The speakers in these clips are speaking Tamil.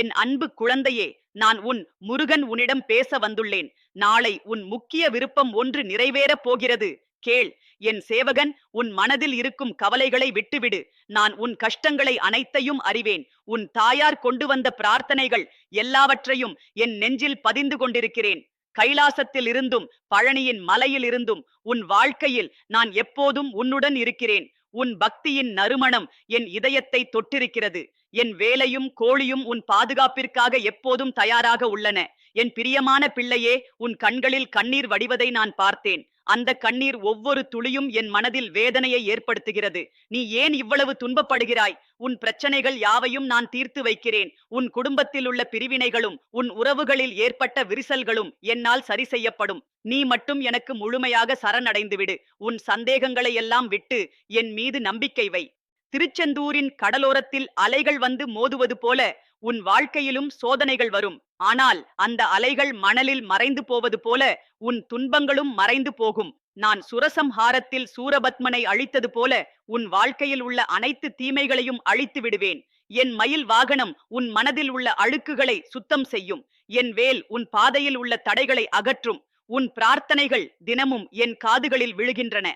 என் அன்பு குழந்தையே நான் உன் முருகன் உன்னிடம் பேச வந்துள்ளேன். நாளை உன் முக்கிய விருப்பம் ஒன்று நிறைவேறப் போகிறது. கேள் என் சேவகன் உன் மனதில் இருக்கும் கவலைகளை விட்டுவிடு. நான் உன் கஷ்டங்களை அனைத்தையும் அறிவேன். உன் தாயார் கொண்டு வந்த பிரார்த்தனைகள் எல்லாவற்றையும் என் நெஞ்சில் பதிந்து கொண்டிருக்கிறேன். கைலாசத்தில் இருந்தும் பழனியின் மலையில் இருந்தும் உன் வாழ்க்கையில் நான் எப்போதும் உன்னுடன் இருக்கிறேன். உன் பக்தியின் நறுமணம் என் இதயத்தை தொட்டிருக்கிறது. என் வேலையும் கோழியும் உன் பாதுகாப்பிற்காக எப்போதும் தயாராக உள்ளன. என் பிரியமான பிள்ளையே உன் கண்களில் கண்ணீர் வடிவதை நான் பார்த்தேன். அந்த கண்ணீர் ஒவ்வொரு துளியும் என் மனதில் வேதனையை ஏற்படுத்துகிறது. நீ ஏன் இவ்வளவு துன்பப்படுகிறாய்? உன் பிரச்சனைகள் யாவையும் நான் தீர்த்து வைக்கிறேன். உன் குடும்பத்தில் உள்ள பிரிவினைகளும் உன் உறவுகளில் ஏற்பட்ட விரிசல்களும் என்னால் சரி செய்யப்படும். நீ மட்டும் எனக்கு முழுமையாக சரணடைந்துவிடு. உன் சந்தேகங்களை எல்லாம் விட்டு என் மீது நம்பிக்கை வை. திருச்செந்தூரின் கடலோரத்தில் அலைகள் வந்து மோதுவது போல உன் வாழ்க்கையிலும் சோதனைகள் வரும். ஆனால் அந்த அலைகள் மணலில் மறைந்து போவது போல உன் துன்பங்களும் மறைந்து போகும். நான் சுரசம்ஹாரத்தில் சூரபத்மனை அழித்தது போல உன் வாழ்க்கையில் உள்ள அனைத்து தீமைகளையும் அழித்து விடுவேன். என் மயில் வாகனம் உன் மனதில் உள்ள அழுக்குகளை சுத்தம் செய்யும். என் வேல் உன் பாதையில் உள்ள தடைகளை அகற்றும். உன் பிரார்த்தனைகள் தினமும் என் காதுகளில் விழுகின்றன.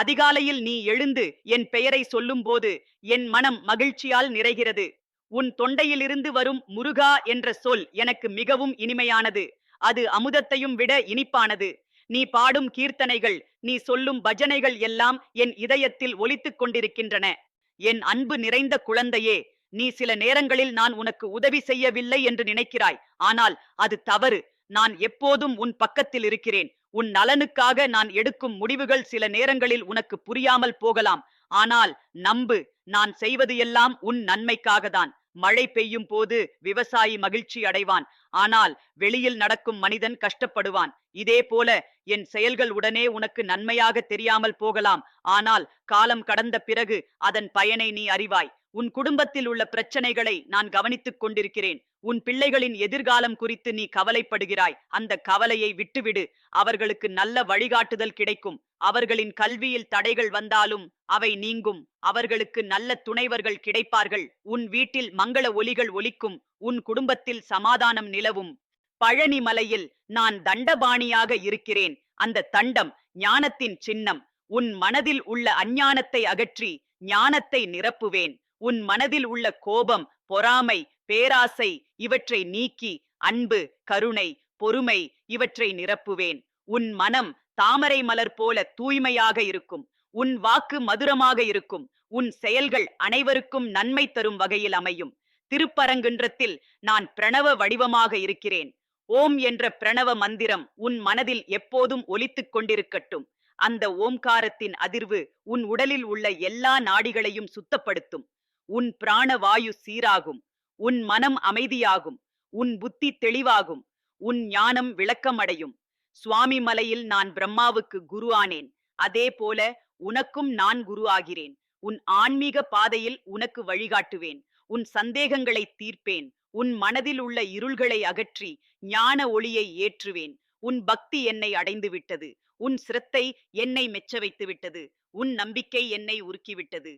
அதிகாலையில் நீ எழுந்து என் பெயரை சொல்லும்போது என் மனம் மகிழ்ச்சியால் நிறைகிறது. உன் தொண்டையிலிருந்து வரும் முருகா என்ற சொல் எனக்கு மிகவும் இனிமையானது. அது அமுதத்தையும் விட இனிப்பானது. நீ பாடும் கீர்த்தனைகள் நீ சொல்லும் பஜனைகள் எல்லாம் என் இதயத்தில் ஒலித்துக் கொண்டிருக்கின்றன. என் அன்பு நிறைந்த குழந்தையே நீ சில நேரங்களில் நான் உனக்கு உதவி செய்யவில்லை என்று நினைக்கிறாய். ஆனால் அது தவறு. நான் எப்போதும் உன் பக்கத்தில் இருக்கிறேன். உன் நலனுக்காக நான் எடுக்கும் முடிவுகள் சில நேரங்களில் உனக்கு புரியாமல் போகலாம். ஆனால் நம்பு நான் செய்வது எல்லாம் உன் நன்மைக்காகத்தான். மழை பெய்யும் போது விவசாயி மகிழ்ச்சி அடைவான். ஆனால் வெளியில் நடக்கும் மனிதன் கஷ்டப்படுவான். இதே போல என் செயல்கள் உடனே உனக்கு நன்மையாக தெரியாமல் போகலாம். ஆனால் காலம் கடந்த பிறகு அதன் பயனை நீ அறிவாய். உன் குடும்பத்தில் உள்ள பிரச்சனைகளை நான் கவனித்துக் கொண்டிருக்கிறேன். உன் பிள்ளைகளின் எதிர்காலம் குறித்து நீ கவலைப்படுகிறாய். அந்த கவலையை விட்டுவிடு. அவர்களுக்கு நல்ல வழிகாட்டுதல் கிடைக்கும். அவர்களின் கல்வியில் தடைகள் வந்தாலும் அவை நீங்கும். அவர்களுக்கு நல்ல துணைவர்கள் கிடைப்பார்கள். உன் வீட்டில் மங்கள ஒலிகள் ஒலிக்கும். உன் குடும்பத்தில் சமாதானம் நிலவும். பழனி மலையில் நான் தண்டபாணியாக இருக்கிறேன். அந்த தண்டம் ஞானத்தின் சின்னம். உன் மனதில் உள்ள அஞ்ஞானத்தை அகற்றி ஞானத்தை நிரப்புவேன். உன் மனதில் உள்ள கோபம் பொறாமை பேராசை இவற்றை நீக்கி அன்பு கருணை பொறுமை இவற்றை நிரப்புவேன். உன் மனம் தாமரை மலர் போல தூய்மையாக இருக்கும். உன் வாக்கு மதுரமாக இருக்கும். உன் செயல்கள் அனைவருக்கும் நன்மை தரும் வகையில் அமையும். திருப்பரங்குன்றத்தில் நான் பிரணவ வடிவமாக இருக்கிறேன். ஓம் என்ற பிரணவ மந்திரம் உன் மனதில் எப்போதும் ஒலித்துக் கொண்டிருக்கட்டும். அந்த ஓம்காரத்தின் அதிர்வு உன் உடலில் உள்ள எல்லா நாடிகளையும் சுத்தப்படுத்தும். உன் பிராண வாயு சீராகும் உன் மனம் அமைதியாகும் உன் புத்தி தெளிவாகும் உன் ஞானம் விளக்கமடையும். சுவாமி மலையில் நான் பிரம்மாவுக்கு குரு ஆனேன் அதே போல உனக்கும் நான் குரு ஆகிறேன் உன் ஆன்மீக பாதையில் உனக்கு வழிகாட்டுவேன். உன் சந்தேகங்களை தீர்ப்பேன். உன் மனதில் உள்ள இருள்களை அகற்றி ஞான ஒளியை ஏற்றுவேன். உன் பக்தி என்னை அடைந்து விட்டது உன் சிரத்தை என்னை மெச்ச வைத்து விட்டது உன் நம்பிக்கை என்னை உருக்கிவிட்டது.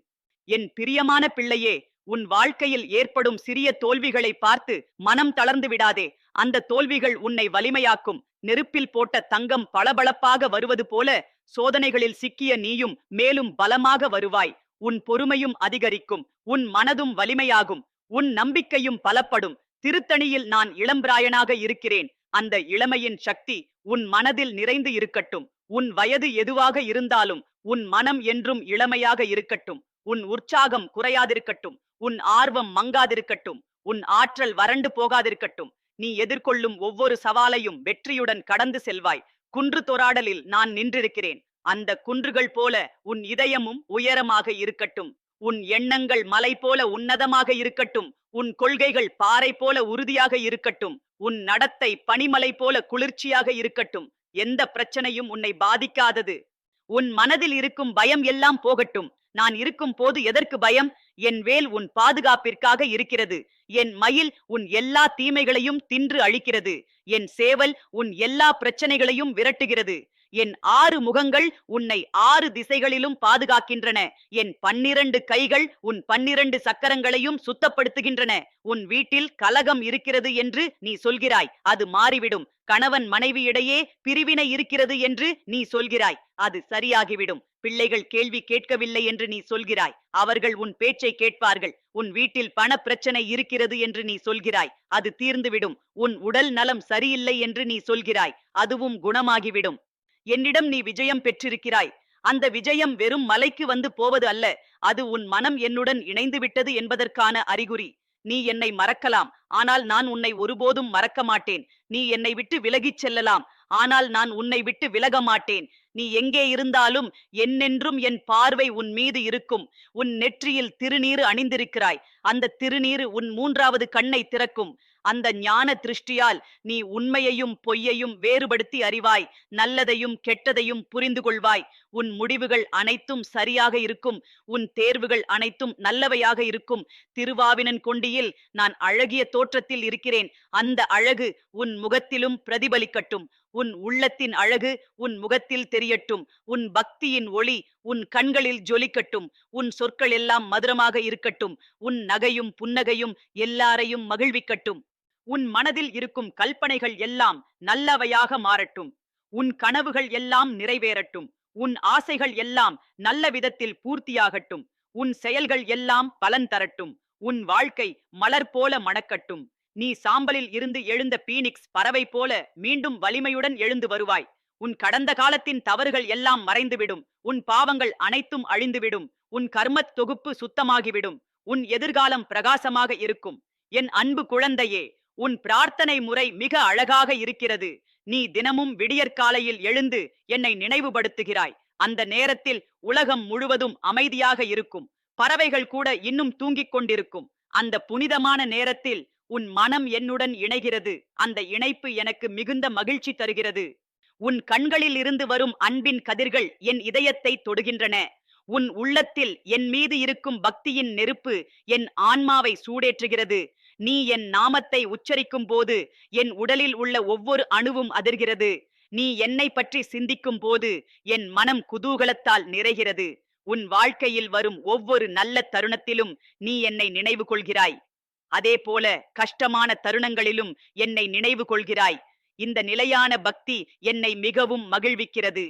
என் பிரியமான பிள்ளையே உன் வாழ்க்கையில் ஏற்படும் சிறிய தோல்விகளை பார்த்து மனம் தளர்ந்து விடாதே. அந்த தோல்விகள் உன்னை வலிமையாக்கும். நெருப்பில் போட்ட தங்கம் பளபளப்பாக வருவது போல சோதனைகளில் சிக்கிய நீயும் மேலும் பலமாக வருவாய். உன் பொறுமையும் அதிகரிக்கும். உன் மனதும் வலிமையாகும். உன் நம்பிக்கையும் பலப்படும். திருத்தணியில் நான் இளம்பிராயனாக இருக்கிறேன். அந்த இளமையின் சக்தி உன் மனதில் நிறைந்து இருக்கட்டும். உன் வயது எதுவாக இருந்தாலும் உன் மனம் என்றும் இளமையாக இருக்கட்டும். உன் உற்சாகம் குறையாதிருக்கட்டும். உன் ஆர்வம் மங்காதிருக்கட்டும். உன் ஆற்றல் வறண்டு போகாதிருக்கட்டும். நீ எதிர்கொள்ளும் ஒவ்வொரு சவாலையும் வெற்றியுடன் கடந்து செல்வாய். குன்று தொராடலில் நான் நின்றிருக்கிறேன். அந்த குன்றுகள் போல உன் இதயமும் உயரமாக இருக்கட்டும். உன் எண்ணங்கள் மலை போல உன்னதமாக இருக்கட்டும். உன் கொள்கைகள் பாறை போல உறுதியாக இருக்கட்டும். உன் நடத்தை பனிமலை போல குளிர்ச்சியாக இருக்கட்டும். எந்த பிரச்சனையும் உன்னை பாதிக்காதது. உன் மனதில் இருக்கும் பயம் எல்லாம் போகட்டும். நான் இருக்கும் போது எதற்கு பயம்? என் வேல் உன் பாதுகாப்பிற்காக இருக்கிறது. என் மயில் உன் எல்லா தீமைகளையும் தின்று அழிக்கிறது. என் சேவல் உன் எல்லா பிரச்சனைகளையும் விரட்டுகிறது. என் ஆறு முகங்கள் உன்னை ஆறு திசைகளிலும் பாதுகாக்கின்றன. என் பன்னிரண்டு கைகள் உன் பன்னிரண்டு சக்கரங்களையும் சுத்தப்படுத்துகின்றன. உன் வீட்டில் கலகம் இருக்கிறது என்று நீ சொல்கிறாய். அது மாறிவிடும். கணவன் மனைவியிடையே பிரிவினை இருக்கிறது என்று நீ சொல்கிறாய். அது சரியாகிவிடும். பிள்ளைகள் கேள்வி கேட்கவில்லை என்று நீ சொல்கிறாய். அவர்கள் உன் பேச்சை கேட்பார்கள். உன் வீட்டில் பண பிரச்சனை இருக்கிறது என்று நீ சொல்கிறாய். அது தீர்ந்துவிடும். உன் உடல் நலம் சரியில்லை என்று நீ சொல்கிறாய். அதுவும் குணமாகிவிடும். என்னிடம் நீ விஜயம் பெற்றிருக்கிறாய். அந்த விஜயம் வெறும் மலைக்கு வந்து போவது அல்ல. அது உன் மனம் என்னுடன் இணைந்து விட்டது என்பதற்கான அறிகுறி. நீ என்னை மறக்கலாம். ஆனால் நான் உன்னை ஒருபோதும் மறக்க மாட்டேன். நீ என்னை விட்டு விலகிச் செல்லலாம். ஆனால் நான் உன்னை விட்டு விலக மாட்டேன். நீ எங்கே இருந்தாலும் என்னென்றும் என் பார்வை உன் மீது இருக்கும். உன் நெற்றியில் திருநீறு அணிந்திருக்கிறாய். அந்த திருநீறு உன் மூன்றாவது கண்ணை திறக்கும். அந்த ஞான திருஷ்டியால் நீ உண்மையையும் பொய்யையும் வேறுபடுத்தி அறிவாய் நல்லதையும் கெட்டதையும் புரிந்து கொள்வாய். உன் முடிவுகள் அனைத்தும் சரியாக இருக்கும் உன் தேர்வுகள் அனைத்தும் நல்லவையாக இருக்கும். திருவாவினன் கொண்டியில் நான் அழகிய தோற்றத்தில் இருக்கிறேன். அந்த அழகு உன் முகத்திலும் பிரதிபலிக்கட்டும். உன் உள்ளத்தின் அழகு உன் முகத்தில் தெரியட்டும். உன் பக்தியின் ஒளி உன் கண்களில் ஜொலிக்கட்டும். உன் சொற்கள் எல்லாம் மதுரமாக இருக்கட்டும். உன் நகையும் புன்னகையும் எல்லாரையும் மகிழ்விக்கட்டும். உன் மனதில் இருக்கும் கல்பனைகள் எல்லாம் நல்லவையாக மாறட்டும். உன் கனவுகள் எல்லாம் நிறைவேறட்டும். உன் ஆசைகள் எல்லாம் நல்ல விதத்தில் பூர்த்தியாகட்டும். உன் செயல்கள் எல்லாம் பலன் தரட்டும். உன் வாழ்க்கை மலர் போல மணக்கட்டும். நீ சாம்பலில் இருந்து எழுந்த பீனிக்ஸ் பறவை போல மீண்டும் வலிமையுடன் எழுந்து வருவாய். உன் கடந்த காலத்தின் தவறுகள் எல்லாம் மறைந்துவிடும். உன் பாவங்கள் அனைத்தும் அழிந்துவிடும். உன் கர்மத் தொகுப்பு சுத்தமாகிவிடும். உன் எதிர்காலம் பிரகாசமாக இருக்கும். என் அன்பு குழந்தையே உன் பிரார்த்தனை முறை மிக அழகாக இருக்கிறது. நீ தினமும் விடியற்காலையில் எழுந்து என்னை நினைவுபடுத்துகிறாய். அந்த நேரத்தில் உலகம் முழுவதும் அமைதியாக இருக்கும். பறவைகள் கூட இன்னும் தூங்கிக் கொண்டிருக்கும். அந்த புனிதமான நேரத்தில் உன் மனம் என்னுடன் இணைகிறது. அந்த இணைப்பு எனக்கு மிகுந்த மகிழ்ச்சி தருகிறது. உன் கண்களில் இருந்து வரும் அன்பின் கதிர்கள் என் இதயத்தை தொடுகின்றன. உன் உள்ளத்தில் என் மீது இருக்கும் பக்தியின் நெருப்பு என் ஆன்மாவை சூடேற்றுகிறது. நீ என் நாமத்தை உச்சரிக்கும் போது என் உடலில் உள்ள ஒவ்வொரு அணுவும் அதிர்கிறது. நீ என்னை பற்றி சிந்திக்கும் போது என் மனம் குதூகலத்தால் நிறைகிறது. உன் வாழ்க்கையில் வரும் ஒவ்வொரு நல்ல தருணத்திலும் நீ என்னை நினைவு கொள்கிறாய் அதே போல கஷ்டமான தருணங்களிலும் என்னை நினைவு கொள்கிறாய் இந்த நிலையான பக்தி என்னை மிகவும் மகிழ்விக்கிறது.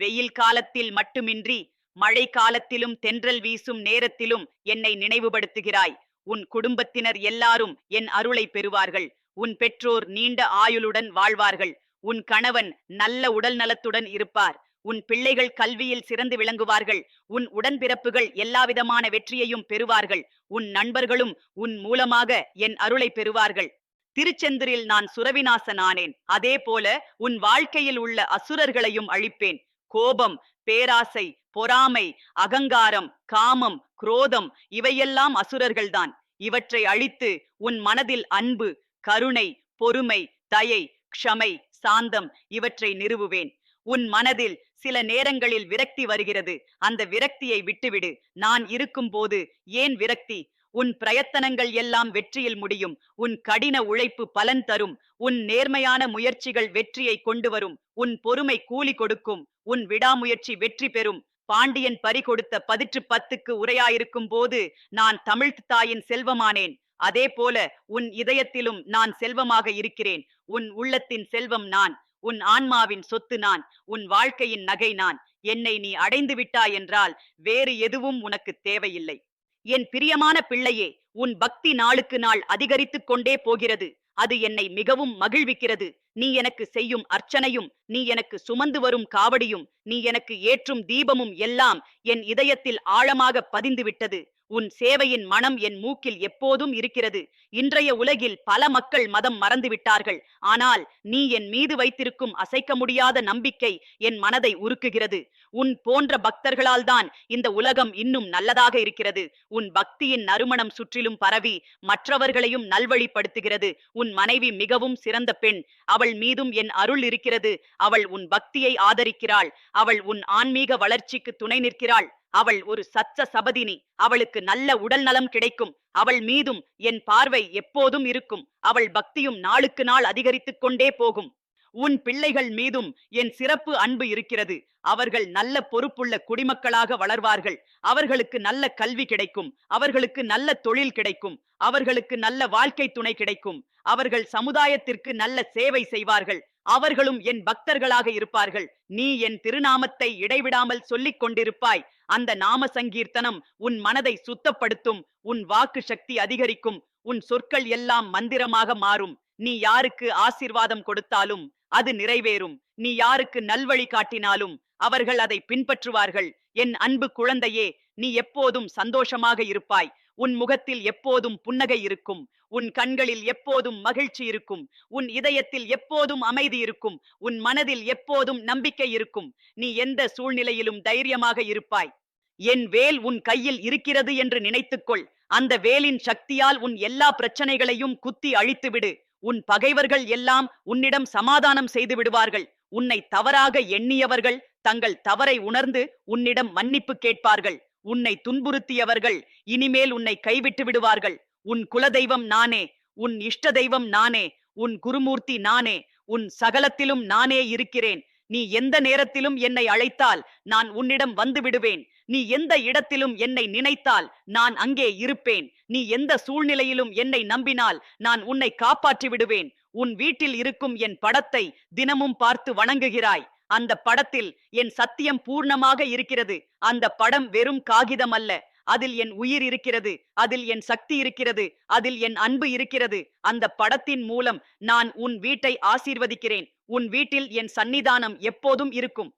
வெயில் காலத்தில் மட்டுமின்றி மழை காலத்திலும் தென்றல் வீசும் நேரத்திலும் என்னை நினைவுபடுத்துகிறாய். உன் குடும்பத்தினர் எல்லாரும் என் அருளை பெறுவார்கள். உன் பெற்றோர் நீண்ட ஆயுளுடன் வாழ்வார்கள். உன் கணவன் நல்ல உடல் நலத்துடன் இருப்பார். உன் பிள்ளைகள் கல்வியில் சிறந்து விளங்குவார்கள். உன் உடன்பிறப்புகள் எல்லாவிதமான வெற்றியையும் பெறுவார்கள். உன் நண்பர்களும் உன் மூலமாக என் அருளை பெறுவார்கள். திருச்செந்தூரில் நான் சுரவிநாசன் ஆனேன் அதே போல உன் வாழ்க்கையில் உள்ள அசுரர்களையும் அழிப்பேன். கோபம் பேராசை பொறாமை அகங்காரம் காமம் குரோதம் இவையெல்லாம் அசுரர்கள்தான். இவற்றை அழித்து உன் மனதில் அன்பு கருணை பொறுமை தயை க்ஷமை சாந்தம் இவற்றை நிறுவுவேன். உன் மனதில் சில நேரங்களில் விரக்தி வருகிறது. அந்த விரக்தியை விட்டுவிடு. நான் இருக்கும்போது ஏன் விரக்தி? உன் பிரயத்தனங்கள் எல்லாம் வெற்றியில் முடியும். உன் கடின உழைப்பு பலன் தரும். உன் நேர்மையான முயற்சிகள் வெற்றியை கொண்டு வரும். உன் பொறுமை கூலி கொடுக்கும். உன் விடாமுயற்சி வெற்றி பெறும். பாண்டியன் பறி கொடுத்த பதிற்று பத்துக்கு உரையாயிருக்கும் போது நான் தமிழ்த் தாயின் செல்வமானேன். அதே போல உன் இதயத்திலும் நான் செல்வமாக இருக்கிறேன். உன் உள்ளத்தின் செல்வம் நான். உன் ஆன்மாவின் சொத்து நான். உன் வாழ்க்கையின் நகை நான். என்னை நீ அடைந்து விட்டாய் என்றால் வேறு எதுவும் உனக்கு தேவையில்லை. என் பிரியமான பிள்ளையே உன் பக்தி நாளுக்கு நாள் அதிகரித்துக் கொண்டே போகிறது. அது என்னை மிகவும் மகிழ்விக்கிறது. நீ எனக்கு செய்யும் அர்ச்சனையும் நீ எனக்கு சுமந்து வரும் காவடியும் நீ எனக்கு ஏற்றும் தீபமும் எல்லாம் என் இதயத்தில் ஆழமாக பதிந்து விட்டது. உன் சேவையின் மனம் என் மூக்கில் எப்போதும் இருக்கிறது. இன்றைய உலகில் பல மக்கள் மதம் மறந்துவிட்டார்கள். ஆனால் நீ என் மீது வைத்திருக்கும் அசைக்க முடியாத நம்பிக்கை என் மனதை உருக்குகிறது. உன் போன்ற பக்தர்களால் தான் இந்த உலகம் இன்னும் நல்லதாக இருக்கிறது. உன் பக்தியின் நறுமணம் சுற்றிலும் பரவி மற்றவர்களையும் நல்வழிப்படுத்துகிறது. உன் மனைவி மிகவும் சிறந்த பெண். அவள் மீதும் என் அருள் இருக்கிறது. அவள் உன் பக்தியை ஆதரிக்கிறாள். அவள் உன் ஆன்மீக வளர்ச்சிக்கு துணை நிற்கிறாள். அவள் ஒரு சச்ச சபதினி. அவளுக்கு நல்ல உடல் நலம் கிடைக்கும். அவள் மீதும் என் பார்வை எப்போதும் இருக்கும். அவள் பக்தியும் நாளுக்கு நாள் அதிகரித்துக் கொண்டே போகும். உன் பிள்ளைகள் மீதும் என் சிறப்பு அன்பு இருக்கிறது. அவர்கள் நல்ல பொறுப்புள்ள குடிமக்களாக வளர்வார்கள். அவர்களுக்கு நல்ல கல்வி கிடைக்கும். அவர்களுக்கு நல்ல தொழில் கிடைக்கும். அவர்களுக்கு நல்ல வாழ்க்கை துணை கிடைக்கும். அவர்கள் சமுதாயத்திற்கு நல்ல சேவை செய்வார்கள். அவர்களும் என் பக்தர்களாக இருப்பார்கள். நீ என் திருநாமத்தை இடைவிடாமல் சொல்லிக் கொண்டிருப்பாய். அந்த நாம சங்கீர்த்தனம் உன் மனதை சுத்தப்படுத்தும் உன் வாக்கு சக்தி அதிகரிக்கும் உன் சொற்கள் எல்லாம் மந்திரமாக மாறும். நீ யாருக்கு ஆசீர்வாதம் கொடுத்தாலும் அது நிறைவேறும். நீ யாருக்கு நல்வழி காட்டினாலும் அவர்கள் அதை பின்பற்றுவார்கள். என் அன்பு குழந்தையே நீ எப்போதும் சந்தோஷமாக இருப்பாய். உன் முகத்தில் எப்போதும் புன்னகை இருக்கும். உன் கண்களில் எப்போதும் மகிழ்ச்சி இருக்கும். உன் இதயத்தில் எப்போதும் அமைதி இருக்கும். உன் மனதில் எப்போதும் நம்பிக்கை இருக்கும். நீ எந்த சூழ்நிலையிலும் தைரியமாக இருப்பாய். என் வேல் உன் கையில் இருக்கிறது என்று நினைத்துக்கொள். அந்த வேலின் சக்தியால் உன் எல்லா பிரச்சனைகளையும் குத்தி அழித்துவிடு. உன் பகைவர்கள் எல்லாம் உன்னிடம் சமாதானம் செய்து விடுவார்கள். உன்னை தவறாக எண்ணியவர்கள் தங்கள் தவறை உணர்ந்து உன்னிடம் மன்னிப்பு கேட்பார்கள். உன்னை துன்புறுத்தியவர்கள் இனிமேல் உன்னை கைவிட்டு விடுவார்கள். உன் குலதெய்வம் நானே உன் இஷ்ட தெய்வம் நானே உன் குருமூர்த்தி நானே உன் சகலத்திலும் நானே இருக்கிறேன். நீ எந்த நேரத்திலும் என்னை அழைத்தால் நான் உன்னிடம் வந்து விடுவேன். நீ எந்த இடத்திலும் என்னை நினைத்தால் நான் அங்கே இருப்பேன். நீ எந்த சூழ்நிலையிலும் என்னை நம்பினால் நான் உன்னை காப்பாற்றி விடுவேன். உன் வீட்டில் இருக்கும் என் படத்தை தினமும் பார்த்து வணங்குகிறாய். அந்த படத்தில் என் சத்தியம் பூர்ணமாக இருக்கிறது. அந்த படம் வெறும் காகிதம் அல்ல. அதில் என் உயிர் இருக்கிறது. அதில் என் சக்தி இருக்கிறது. அதில் என் அன்பு இருக்கிறது. அந்த படத்தின் மூலம் நான் உன் வீட்டை ஆசீர்வதிக்கிறேன். உன் வீட்டில் என் சன்னிதானம் எப்போதும் இருக்கும்.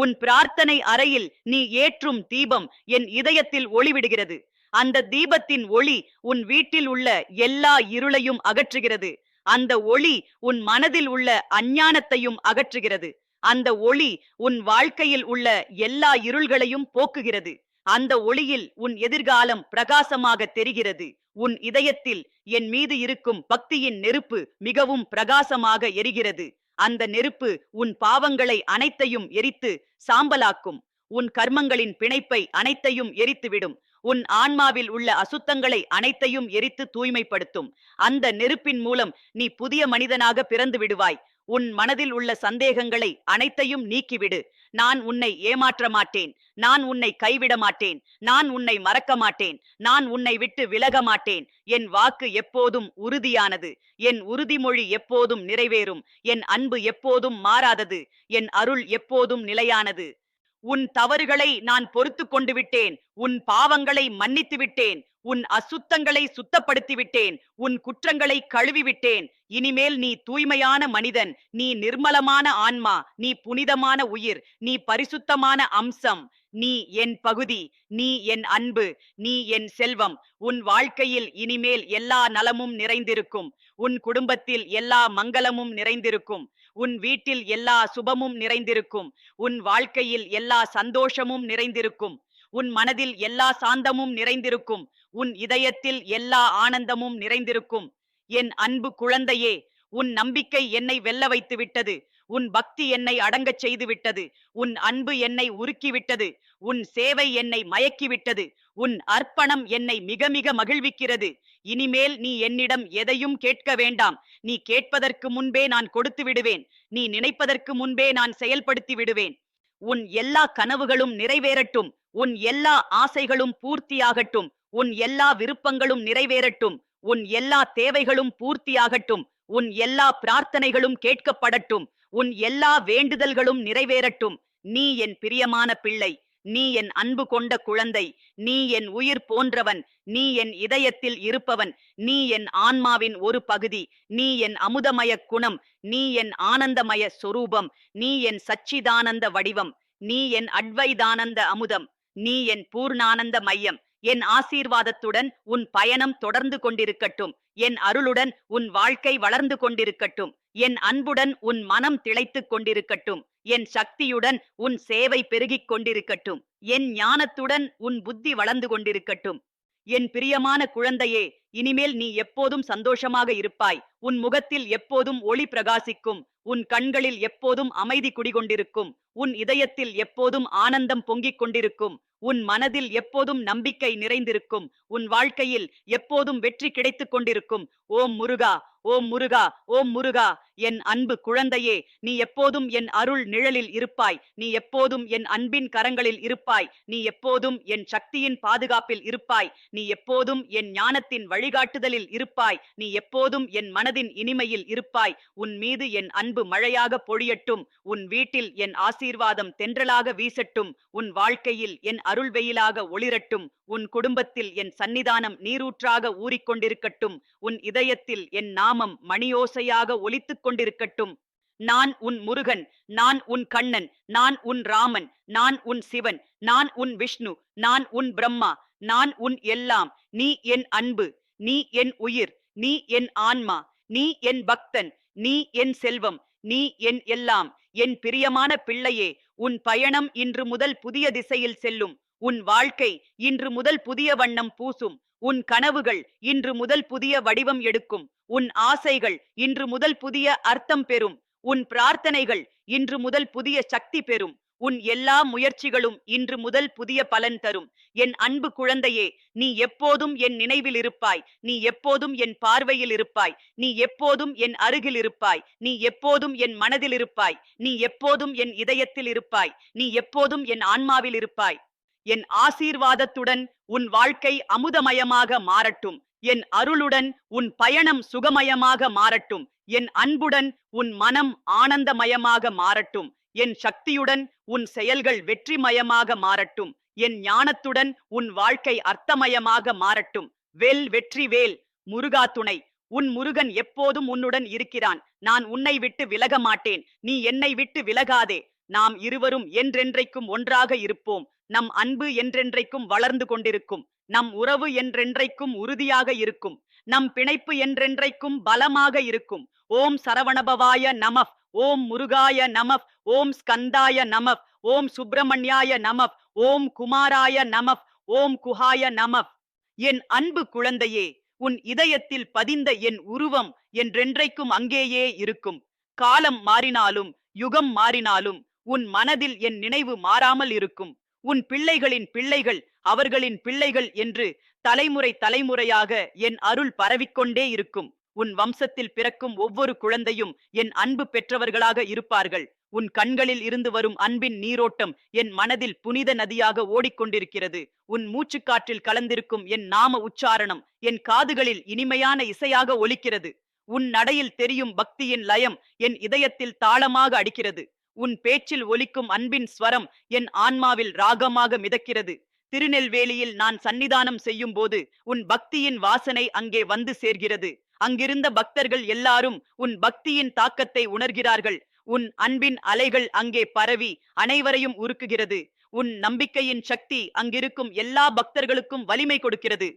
உன் பிரார்த்தனை அறையில் நீ ஏற்றும் தீபம் என் இதயத்தில் ஒளிவிடுகிறது. அந்த தீபத்தின் ஒளி உன் வீட்டில் உள்ள எல்லா இருளையும் அகற்றுகிறது. அந்த ஒளி உன் மனதில் உள்ள அஞ்ஞானத்தையும் அகற்றுகிறது. அந்த ஒளி உன் வாழ்க்கையில் உள்ள எல்லா இருள்களையும் போக்குகிறது. அந்த ஒளியில் உன் எதிர்காலம் பிரகாசமாக தெரிகிறது. உன் இதயத்தில் என் மீது இருக்கும் பக்தியின் நெருப்பு மிகவும் பிரகாசமாக எரிகிறது. அந்த நெருப்பு உன் பாவங்களை அனைத்தையும் எரித்து சாம்பலாக்கும். உன் கர்மங்களின் பிணைப்பை அனைத்தையும் எரித்துவிடும். உன் ஆன்மாவில் உள்ள அசுத்தங்களை அனைத்தையும் எரித்து தூய்மைப்படுத்தும். அந்த நெருப்பின் மூலம் நீ புதிய மனிதனாக பிறந்து விடுவாய். உன் மனதில் உள்ள சந்தேகங்களை அனைத்தையும் நீக்கிவிடு. நான் உன்னை ஏமாற்ற மாட்டேன். நான் உன்னை கைவிட மாட்டேன். நான் உன்னை மறக்க மாட்டேன். நான் உன்னை விட்டு விலக மாட்டேன். என் வாக்கு எப்போதும் உறுதியானது. என் உறுதிமொழி எப்போதும் நிறைவேறும். என் அன்பு எப்போதும் மாறாதது. என் அருள் எப்போதும் நிலையானது. உன் தவறுகளை நான் பொறுத்து கொண்டு விட்டேன் உன் பாவங்களை மன்னித்து விட்டேன் உன் அசுத்தங்களை சுத்தப்படுத்தி விட்டேன் உன் குற்றங்களை கழுவி விட்டேன் இனிமேல் நீ தூய்மையான மனிதன். நீ நிர்மலமான ஆன்மா. நீ புனிதமான உயிர். நீ பரிசுத்தமான அம்சம். நீ என் பகுதி. நீ என் அன்பு. நீ என் செல்வம். உன் வாழ்க்கையில் இனிமேல் எல்லா நலமும் நிறைந்திருக்கும். உன் குடும்பத்தில் எல்லா மங்களமும் நிறைந்திருக்கும். உன் வீட்டில் எல்லா சுபமும் நிறைந்திருக்கும். உன் வாழ்க்கையில் எல்லா சந்தோஷமும் நிறைந்திருக்கும். உன் மனதில் எல்லா சாந்தமும் நிறைந்திருக்கும். உன் இதயத்தில் எல்லா ஆனந்தமும் நிறைந்திருக்கும். என் அன்பு குழந்தையே உன் நம்பிக்கை என்னை வெல்ல வைத்து விட்டது உன் பக்தி என்னை அடங்கச் செய்துவிட்டது. உன் அன்பு என்னை உருக்கி விட்டது உன் சேவை என்னை மயக்கிவிட்டது. உன் அர்ப்பணம் என்னை மிக மிக மகிழ்விக்கிறது. இனிமேல் நீ என்னிடம் எதையும் கேட்க வேண்டாம். நீ கேட்பதற்கு முன்பே நான் கொடுத்து விடுவேன். நீ நினைப்பதற்கு முன்பே நான் செயல்படுத்தி விடுவேன். உன் எல்லா கனவுகளும் நிறைவேறட்டும். உன் எல்லா ஆசைகளும் பூர்த்தியாகட்டும். உன் எல்லா விருப்பங்களும் நிறைவேறட்டும். உன் எல்லா தேவைகளும் பூர்த்தியாகட்டும். உன் எல்லா பிரார்த்தனைகளும் கேட்கப்படட்டும் உன் எல்லா வேண்டுதல்களும் நிறைவேறட்டும் நீ என் பிரியமான பிள்ளை நீ என் அன்பு கொண்ட குழந்தை நீ என் உயிர் போன்றவன் நீ என் இதயத்தில் இருப்பவன் நீ என் ஆன்மாவின் ஒரு பகுதி நீ என் அமுதமய குணம் நீ என் ஆனந்தமய சொரூபம் நீ என் சச்சிதானந்த வடிவம் நீ என் அட்வைதானந்த அமுதம் நீ என் பூர்ணானந்த மையம் என் ஆசீர்வாதத்துடன் உன் பயணம் தொடர்ந்து கொண்டிருக்கட்டும். என் அருளுடன் உன் வாழ்க்கை வளர்ந்து கொண்டிருக்கட்டும். என் அன்புடன் உன் மனம் திளைத்துக் கொண்டிருக்கட்டும். என் சக்தியுடன் உன் சேவை பெருகிக் கொண்டிருக்கட்டும். என் ஞானத்துடன் உன் புத்தி வளர்ந்து கொண்டிருக்கட்டும். என் பிரியமான குழந்தையே இனிமேல் நீ எப்போதும் சந்தோஷமாக இருப்பாய். உன் முகத்தில் எப்போதும் ஒளி பிரகாசிக்கும். உன் கண்களில் எப்போதும் அமைதி குடிகொண்டிருக்கும். உன் இதயத்தில் எப்போதும் ஆனந்தம் பொங்கிக் கொண்டிருக்கும். உன் மனதில் எப்போதும் நம்பிக்கை நிறைந்திருக்கும். உன் வாழ்க்கையில் எப்போதும் வெற்றி கிடைத்துக் கொண்டிருக்கும். ஓம் முருகா ஓம் முருகா ஓம் முருகா என் அன்பு குழந்தையே நீ எப்போதும் என் அருள் நிழலில் இருப்பாய். நீ எப்போதும் என் அன்பின் கரங்களில் இருப்பாய். நீ எப்போதும் என் சக்தியின் பாதுகாப்பில் இருப்பாய். நீ எப்போதும் என் ஞானத்தின் வழிகாட்டுதலில் இருப்பாய். நீ எப்போதும் என் மனதின் இனிமையில் இருப்பாய். உன் மீது என் அன்பு மழையாக பொழியட்டும். உன் வீட்டில் என் ஆசீர்வாதம் தென்றலாக வீசட்டும். உன் வாழ்க்கையில் என் அருள் வெயிலாக ஒளிரட்டும். உன் குடும்பத்தில் என் சன்னிதானம் நீரூற்றாக ஊறிக்கொண்டிருக்கட்டும். உன் இதயத்தில் என் நாம் நாமம் மணியோசையாக ஒலித்துக் கொண்டிருக்கட்டும். நான் உன் முருகன் நான் உன் கண்ணன் நான் உன் ராமன் நான் உன் சிவன் நான் உன் விஷ்ணு நான் உன் பிரம்மா நான் உன் எல்லாம். நீ என் அன்பு நீ என் உயிர் நீ என் ஆன்மா நீ என் பக்தன் நீ என் செல்வம் நீ என் எல்லாம். என் பிரியமான பிள்ளையே உன் பயணம் இன்று முதல் புதிய திசையில் செல்லும். உன் வாழ்க்கை இன்று முதல் புதிய வண்ணம் பூசும். உன் கனவுகள் இன்று முதல் புதிய வடிவம் எடுக்கும். உன் ஆசைகள் இன்று முதல் புதிய அர்த்தம் பெறும். உன் பிரார்த்தனைகள் இன்று முதல் புதிய சக்தி பெறும். உன் எல்லா முயற்சிகளும் இன்று முதல் புதிய பலன் தரும். என் அன்பு குழந்தையே நீ எப்போதும் என் நினைவில் இருப்பாய். நீ எப்போதும் என் பார்வையில் இருப்பாய். நீ எப்போதும் என் அருகில் இருப்பாய். நீ எப்போதும் என் மனதில் இருப்பாய். நீ எப்போதும் என் இதயத்தில் இருப்பாய். நீ எப்போதும் என் ஆன்மாவில் இருப்பாய். என் ஆசீர்வாதத்துடன் உன் வாழ்க்கை அமுதமயமாக மாறட்டும். என் அருளுடன் உன் பயணம் சுகமயமாக மாறட்டும். என் அன்புடன் உன் மனம் ஆனந்தமயமாக மாறட்டும். என் சக்தியுடன் உன் செயல்கள் வெற்றிமயமாக மாறட்டும். என் ஞானத்துடன் உன் வாழ்க்கை அர்த்தமயமாக மாறட்டும். வெல் வெற்றி வேல் முருகா துணை. உன் முருகன் எப்போதும் உன்னுடன் இருக்கிறான். நான் உன்னை விட்டு விலக மாட்டேன் நீ என்னை விட்டு விலகாதே. நாம் இருவரும் என்றென்றைக்கும் ஒன்றாக இருப்போம். நம் அன்பு என்றென்றைக்கும் வளர்ந்து கொண்டிருக்கும். நம் உறவு என்றென்றைக்கும் உறுதியாக இருக்கும். நம் பிணைப்பு என்றென்றைக்கும் பலமாக இருக்கும். ஓம் சரவணபவாய நமஃப் ஓம் முருகாய நமஃப் ஓம் ஸ்கந்தாய நமஃப் ஓம் சுப்பிரமணியாய நமப் ஓம் குமாராய நமஃப் ஓம் குஹாய நமஃப் என் அன்பு குழந்தையே உன் இதயத்தில் பதிந்த என் உருவம் என்றென்றைக்கும் அங்கேயே இருக்கும். காலம் மாறினாலும் யுகம் மாறினாலும் உன் மனதில் என் நினைவு மாறாமல் இருக்கும். உன் பிள்ளைகளின் பிள்ளைகள் அவர்களின் பிள்ளைகள் என்று தலைமுறை தலைமுறையாக என் அருள் பரவிக்கொண்டே இருக்கும். உன் வம்சத்தில் பிறக்கும் ஒவ்வொரு குழந்தையும் என் அன்பு பெற்றவர்களாக இருப்பார்கள். உன் கண்களில் இருந்து வரும் அன்பின் நீரோட்டம் என் மனதில் புனித நதியாக ஓடிக்கொண்டிருக்கிறது. உன் மூச்சுக்காற்றில் கலந்திருக்கும் என் நாம உச்சாரணம் என் காதுகளில் இனிமையான இசையாக ஒலிக்கிறது. உன் நடையில் தெரியும் பக்தியின் லயம் என் இதயத்தில் தாளமாக அடிக்கிறது. உன் பேச்சில் ஒலிக்கும் அன்பின் ஸ்வரம் என் ஆன்மாவில் ராகமாக மிதக்கிறது. திருநெல்வேலியில் நான் சன்னிதானம் செய்யும் போது உன் பக்தியின் வாசனை அங்கே வந்து சேர்கிறது. அங்கிருந்த பக்தர்கள் எல்லாரும் உன் பக்தியின் தாக்கத்தை உணர்கிறார்கள். உன் அன்பின் அலைகள் அங்கே பரவி அனைவரையும் உருக்குகிறது. உன் நம்பிக்கையின் சக்தி அங்கிருக்கும் எல்லா பக்தர்களுக்கும் வலிமை கொடுக்கிறது.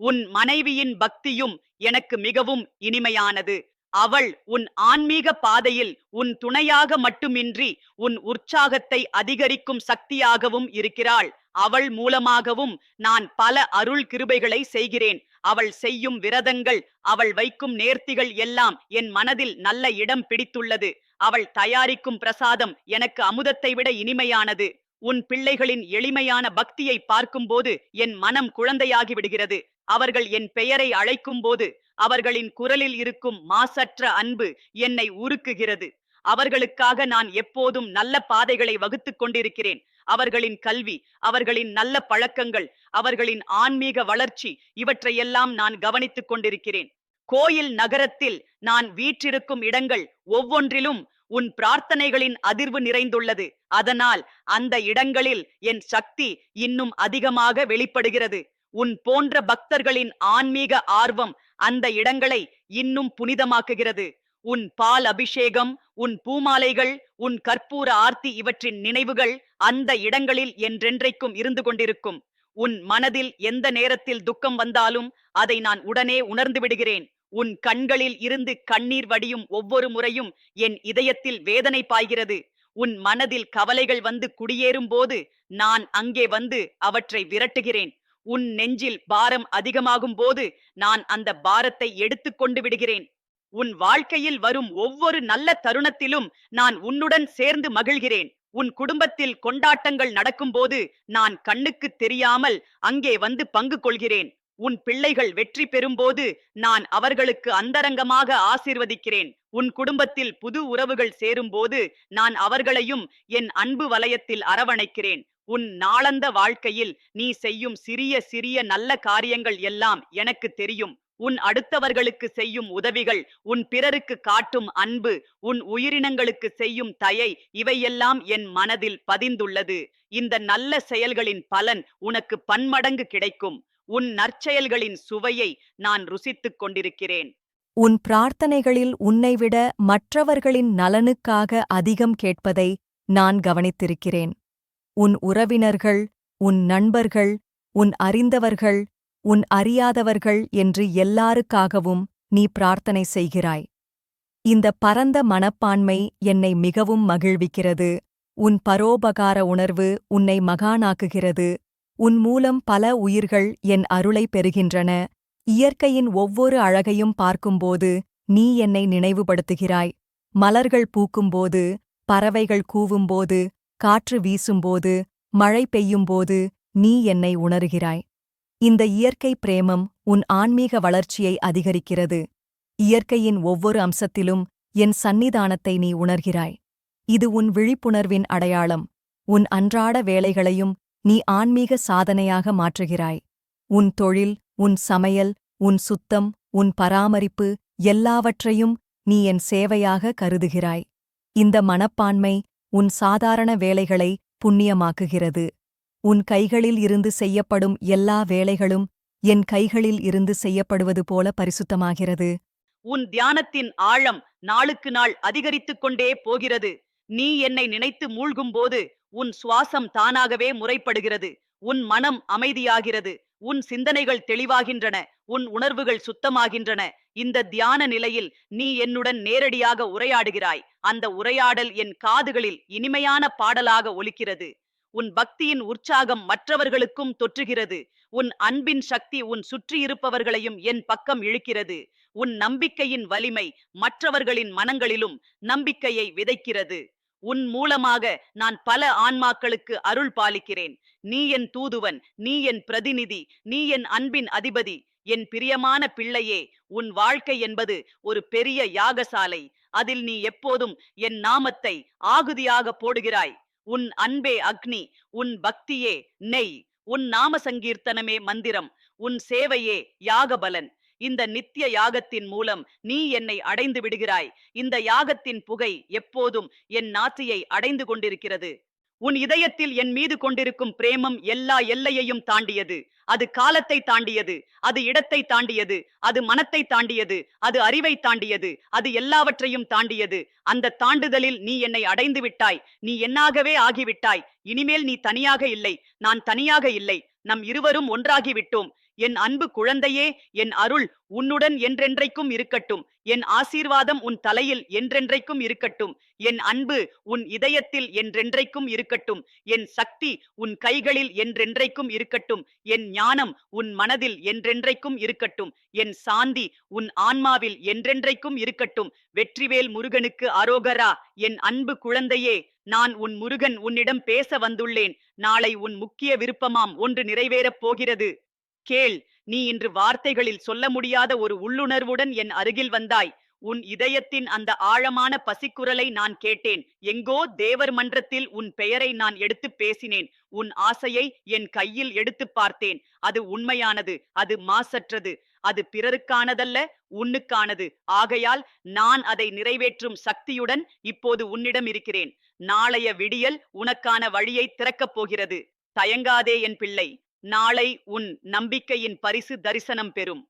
உன் மனைவியின் பக்தியும் எனக்கு மிகவும் இனிமையானது. அவள் உன் ஆன்மீக பாதையில் உன் துணையாக மட்டுமின்றி உன் உற்சாகத்தை அதிகரிக்கும் சக்தியாகவும் இருக்கிறாள். அவள் மூலமாகவும் நான் பல அருள் கிருபைகளை செய்கிறேன். அவள் செய்யும் விரதங்கள் அவள் வைக்கும் நேர்த்திகள் எல்லாம் என் மனதில் நல்ல இடம் பிடித்துள்ளது. அவள் தயாரிக்கும் பிரசாதம் எனக்கு அமுதத்தை விட இனிமையானது. உன் பிள்ளைகளின் எளிமையான பக்தியை பார்க்கும்போது என் மனம் குழந்தையாகி விடுகிறது அவர்கள் என் பெயரை அழைக்கும் போது அவர்களின் குரலில் இருக்கும் மாசற்ற அன்பு என்னை உருக்குகிறது. அவர்களுக்காக நான் எப்போதும் நல்ல பாதைகளை வகுத்துக் கொண்டிருக்கிறேன். அவர்களின் கல்வி அவர்களின் நல்ல பழக்கங்கள் அவர்களின் ஆன்மீக வளர்ச்சி இவற்றையெல்லாம் நான் கவனித்துக் கொண்டிருக்கிறேன். கோயில் நகரத்தில் நான் வீற்றிருக்கும் இடங்கள் ஒவ்வொன்றிலும் உன் பிரார்த்தனைகளின் அதிர்வு நிறைந்துள்ளது. அதனால் அந்த இடங்களில் என் சக்தி இன்னும் அதிகமாக வெளிப்படுகிறது. உன் போன்ற பக்தர்களின் ஆன்மீக ஆர்வம் அந்த இடங்களை இன்னும் புனிதமாக்குகிறது. உன் பால் அபிஷேகம் உன் பூமாலைகள் உன் கற்பூர ஆர்த்தி இவற்றின் நினைவுகள் அந்த இடங்களில் என்றென்றைக்கும் இருந்து கொண்டிருக்கும். உன் மனதில் எந்த நேரத்தில் துக்கம் வந்தாலும் அதை நான் உடனே உணர்ந்து விடுகிறேன். உன் கண்களில் இருந்து கண்ணீர் வடியும் ஒவ்வொரு முறையும் என் இதயத்தில் வேதனை பாய்கிறது. உன் மனதில் கவலைகள் வந்து குடியேறும் போது நான் அங்கே வந்து அவற்றை விரட்டுகிறேன். உன் நெஞ்சில் பாரம் அதிகமாகும் போது நான் அந்த பாரத்தை எடுத்துக் கொண்டு விடுகிறேன். உன் வாழ்க்கையில் வரும் ஒவ்வொரு நல்ல தருணத்திலும் நான் உன்னுடன் சேர்ந்து மகிழ்கிறேன். உன் குடும்பத்தில் கொண்டாட்டங்கள் நடக்கும்போது நான் கண்ணுக்கு தெரியாமல் அங்கே வந்து பங்கு கொள்கிறேன். உன் பிள்ளைகள் வெற்றி பெறும்போது நான் அவர்களுக்கு அந்தரங்கமாக ஆசீர்வதிக்கிறேன். உன் குடும்பத்தில் புது உறவுகள் சேரும்போது நான் அவர்களையும் என் அன்பு வலயத்தில் அரவணைக்கிறேன். உன் நாளந்த வாழ்க்கையில் நீ செய்யும் சிறிய சிறிய நல்ல காரியங்கள் எல்லாம் எனக்கு தெரியும். உன் அடுத்தவர்களுக்கு செய்யும் உதவிகள் உன் பிறருக்கு காட்டும் அன்பு உன் உயிரினங்களுக்கு செய்யும் தயை இவையெல்லாம் என் மனதில் பதிந்துள்ளது. இந்த நல்ல செயல்களின் பலன் உனக்கு பன்மடங்கு கிடைக்கும். உன் நற்செயல்களின் சுவையை நான் ருசித்துக் கொண்டிருக்கிறேன். உன் பிரார்த்தனைகளில் உன்னைவிட மற்றவர்களின் நலனுக்காக அதிகம் கேட்பதை நான் கவனித்திருக்கிறேன். உன் உறவினர்கள் உன் நண்பர்கள் உன் அறிந்தவர்கள் உன் அறியாதவர்கள் என்று எல்லாருக்காகவும் நீ பிரார்த்தனை செய்கிறாய். இந்த பரந்த மனப்பான்மை என்னை மிகவும் மகிழ்விக்கிறது. உன் பரோபகார உணர்வு உன்னை மகானாக்குகிறது. உன் மூலம் பல உயிர்கள் என் அருளை பெறுகின்றன. இயற்கையின் ஒவ்வொரு அழகையும் பார்க்கும்போது நீ என்னை நினைவுபடுத்துகிறாய். மலர்கள் பூக்கும்போது பறவைகள் கூவும்போது காற்று வீசும்போது மழை பெய்யும்போது நீ என்னை உணர்கிறாய். இந்த இயற்கை பிரேமம் உன் ஆன்மீக வளர்ச்சியை அதிகரிக்கிறது. இயற்கையின் ஒவ்வொரு அம்சத்திலும் என் சந்நிதானத்தை நீ உணர்கிறாய். இது உன் விழிப்புணர்வின் அடையாளம். உன் அன்றாட வேலைகளையும் நீ ஆன்மீக சாதனையாக மாற்றுகிறாய். உன் தொழில் உன் சமையல் உன் சுத்தம் உன் பராமரிப்பு எல்லாவற்றையும் நீ என் சேவையாக கருதுகிறாய். இந்த மனப்பான்மை உன் சாதாரண வேலைகளை புண்ணியமாக்குகிறது. உன் கைகளில் இருந்து செய்யப்படும் எல்லா வேலைகளும் என் கைகளில் இருந்து செய்யப்படுவது போல பரிசுத்தமாகிறது. உன் தியானத்தின் ஆழம் நாளுக்கு நாள் அதிகரித்துக் கொண்டே போகிறது. நீ என்னை நினைத்து மூழ்கும்போது உன் சுவாசம் தானாகவே முறைப்படுகிறது. உன் மனம் அமைதியாகிறது. உன் சிந்தனைகள் தெளிவாகின்றன. உன் உணர்வுகள் சுத்தமாகின்றன. இந்த தியான நிலையில் நீ என்னுடன் நேரடியாக உரையாடுகிறாய். அந்த உரையாடல் என் காதுகளில் இனிமையான பாடலாக ஒலிக்கிறது. உன் பக்தியின் உற்சாகம் மற்றவர்களுக்கும் தொற்றுகிறது. உன் அன்பின் சக்தி உன் சுற்றியிருப்பவர்களையும் என் பக்கம் இழுக்கிறது. உன் நம்பிக்கையின் வலிமை மற்றவர்களின் மனங்களிலும் நம்பிக்கையை விதைக்கிறது. உன் மூலமாக நான் பல ஆன்மாக்களுக்கு அருள் பாலிக்கிறேன். நீ என் தூதுவன் நீ என் பிரதிநிதி நீ என் அன்பின் அதிபதி. என் பிரியமான பிள்ளையே உன் வாழ்க்கை என்பது ஒரு பெரிய யாகசாலை. அதில் நீ எப்போதும் என் நாமத்தை ஆகுதியாக போடுகிறாய். உன் அன்பே அக்னி உன் பக்தியே நெய். உன் நாம சங்கீர்த்தனமே மந்திரம். உன் சேவையே யாகபலன். இந்த நித்திய யாகத்தின் மூலம் நீ என்னை அடைந்து விடுகிறாய். இந்த யாகத்தின் புகை எப்போதும் என் நாசியை அடைந்து கொண்டிருக்கிறது. உன் இதயத்தில் என் மீது கொண்டிருக்கும் பிரேமம் எல்லா எல்லையையும் தாண்டியது. அது காலத்தை தாண்டியது அது இடத்தை தாண்டியது அது மனத்தை தாண்டியது அது அறிவை தாண்டியது அது எல்லாவற்றையும் தாண்டியது. அந்த தாண்டுதலில் நீ என்னை அடைந்து விட்டாய். நீ என்னாகவே ஆகிவிட்டாய். இனிமேல் நீ தனியாக இல்லை. நான் தனியாக இல்லை. நம் இருவரும் ஒன்றாகிவிட்டோம். என் அன்பு குழந்தையே என் அருள் உன்னுடன் என்றென்றைக்கும் இருக்கட்டும். என் ஆசீர்வாதம் உன் தலையில் என்றென்றைக்கும் இருக்கட்டும். என் அன்பு உன் இதயத்தில் என்றென்றைக்கும் இருக்கட்டும். என் சக்தி உன் கைகளில் என்றென்றைக்கும் இருக்கட்டும். என் ஞானம் உன் மனதில் என்றென்றைக்கும் இருக்கட்டும். என் சாந்தி உன் ஆன்மாவில் என்றென்றைக்கும் இருக்கட்டும். வெற்றிவேல் முருகனுக்கு அரோகரா என் அன்பு குழந்தையே நான் உன் முருகன் உன்னிடம் பேச வந்துள்ளேன். நாளை உன் முக்கிய விருப்பமாம் ஒன்று நிறைவேறப் போகிறது. கேள். நீ இன்று வார்த்தைகளில் சொல்ல முடியாத ஒரு உள்ளுணர்வுடன் என் அருகில் வந்தாய். உன் இதயத்தின் அந்த ஆழமான பசிக்குரலை நான் கேட்டேன். எங்கோ தேவர் மன்றத்தில் உன் பெயரை நான் எடுத்து பேசினேன். உன் ஆசையை என் கையில் எடுத்து பார்த்தேன். அது உண்மையானது அது மாசற்றது. அது பிறருக்கானதல்ல உன்னுக்கானது. ஆகையால் நான் அதை நிறைவேற்றும் சக்தியுடன் இப்போது உன்னிடம் இருக்கிறேன். நாளைய விடியல் உனக்கான வழியை திறக்கப் போகிறது. தயங்காதே என் பிள்ளை. நாளை உன் நம்பிக்கையின் பரிசு தரிசனம் பெறும்.